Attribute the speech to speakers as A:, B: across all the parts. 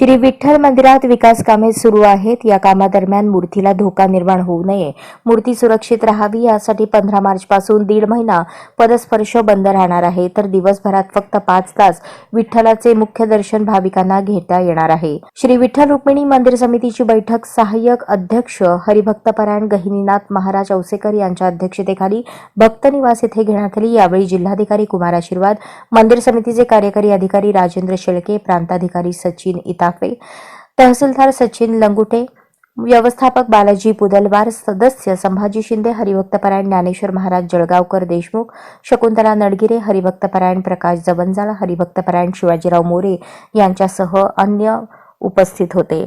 A: श्री विठ्ठल मंदिरात विकास कामे सुरू आहेत. या कामादरम्यान मूर्तीला धोका निर्माण होऊ नये. मूर्ती सुरक्षित राहावी यासाठी पंधरा मार्चपासून दीड महिना पदस्पर्श बंद राहणार आहे. तर दिवसभरात फक्त पाच तास विठ्ठलाचे मुख्य दर्शन भाविकांना घेता येणार आहे. श्री विठ्ठल रुक्मिणी मंदिर समितीची बैठक सहाय्यक अध्यक्ष हरिभक्तपरायण गहिनीनाथ महाराज औसेकर यांच्या अध्यक्षतेखाली भक्त निवास येथे घेण्यात आली. यावेळी जिल्हाधिकारी कुमार आशीर्वाद मंदिर समितीचे कार्यकारी अधिकारी राजेंद्र शेळके प्रांताधिकारी सचिन इताफे तहसीलदार सचिन लंगुटे व्यवस्थापक बालाजी पुदलवार सदस्य संभाजी शिंदे हरिभक्तपरायण ज्ञानेश्वर महाराज जळगावकर देशमुख शकुंतला नडगिरे हरिभक्तपरायण प्रकाश जवंजाळ हरिभक्तपरायण शिवाजीराव मोरे यांच्यासह अन्य उपस्थित होते.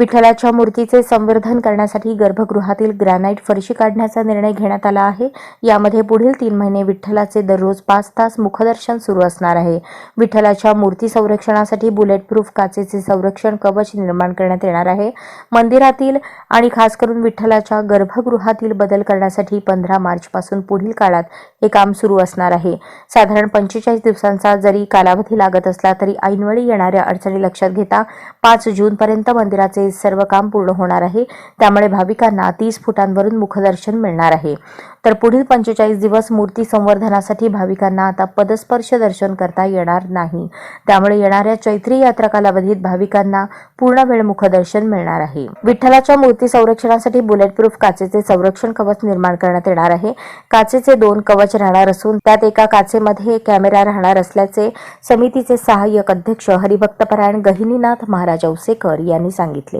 A: विठ्ठलाच्या मूर्तीचे संवर्धन करण्यासाठी गर्भगृहातील ग्रॅनाईट फरशी काढण्याचा निर्णय घेण्यात आला आहे. यामध्ये पुढील तीन महिने विठ्ठलाचे दररोज पाच तास मुखदर्शन सुरू असणार आहे. विठ्ठलाच्या मूर्ती संरक्षणासाठी बुलेट प्रूफ काचेचे संरक्षण कवच निर्माण करण्यात येणार आहे. मंदिरातील आणि खास करून विठ्ठलाच्या गर्भगृहातील बदल करण्यासाठी पंधरा मार्चपासून पुढील काळात हे काम सुरू असणार आहे. साधारण पंचेचाळीस दिवसांचा जरी कालावधी लागत असला तरी ऐनवेळी येणाऱ्या अडचणी लक्षात घेता पाच जूनपर्यंत मंदिराचे सर्व काम पूर्ण होणार आहे. त्यामुळे भाविकांना तीस फुटांवरून मुखदर्शन मिळणार आहे. तर पुढील पंचेचाळीस दिवस मूर्ती संवर्धनासाठी भाविकांना आता पदस्पर्श दर्शन करता येणार नाही. त्यामुळे येणाऱ्या चैत्री यात्रा कालावधीत भाविकांना पूर्ण वेळ मुखदर्शन मिळणार आहे. विठ्ठलाच्या मूर्ती संरक्षणासाठी बुलेट प्रूफ काचेचे संरक्षण कवच निर्माण करण्यात येणार आहे. काचेचे दोन कवच राहणार असून त्यात एका काचेमध्ये कॅमेरा राहणार असल्याचे समितीचे सहाय्यक अध्यक्ष हरिभक्तपरायण गहिनीनाथ महाराज औसेकर यांनी सांगितले.